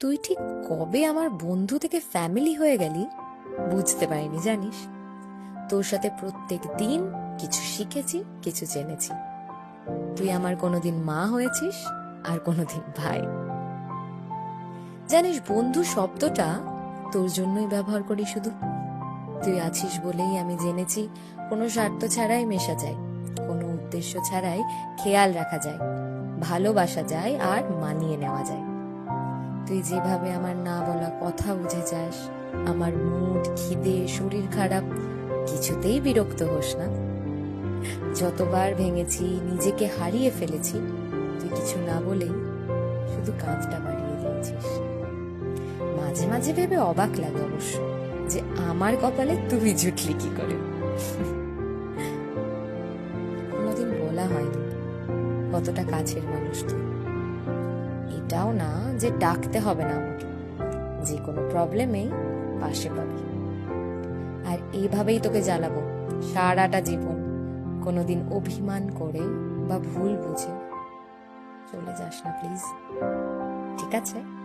তুই ঠিক কবে আমার বন্ধু থেকে ফ্যামিলি হয়ে গেলি? বুঝতে পারিনি, জানিস। তোর সাথে প্রত্যেক দিন কিছু শিখেছি, কিছু জেনেছি। তুই আমার কোনোদিন মা হয়েছিস আর কোনোদিন ভাই। জানিস, বন্ধু শব্দটা তোর জন্যই ব্যবহার করি শুধু। তুই আছিস বলেই আমি জেনেছি, কোনো স্বার্থ ছাড়াই মেশা যায়, কোনো উদ্দেশ্য ছাড়াই খেয়াল রাখা যায়, ভালোবাসা যায় আর মানিয়ে নেওয়া যায়। তুই যেভাবে আমার না বলা কথা বুঝে যাস, আমার মুড, খিদে, শরীর খারাপ, কিছুতেই বিরক্ত হোস না। যতবার ভেঙেছি, নিজেকে হারিয়ে ফেলেছি, তুই কিছু না বলেই শুধু কাঁধটা বাড়িয়ে দিয়েছিস। মাঝে মাঝে ভেবে অবাক লাগে অবশ্য যে আমার কপালে তুই জুটলি কি করে। কোনোদিন বলা হয়নি কতটা কাছের মানুষ তুই। এটাও না যে ডাকতে হবে না আমাকে। যে কোনো প্রবলেমেই পাশে পাবি। আর এইভাবেই তোকে জ্বালাবো সারাটা জীবন। কোনোদিন অভিমান করে বা ভুল বুঝে চলে যাস না, প্লিজ। ঠিক আছে?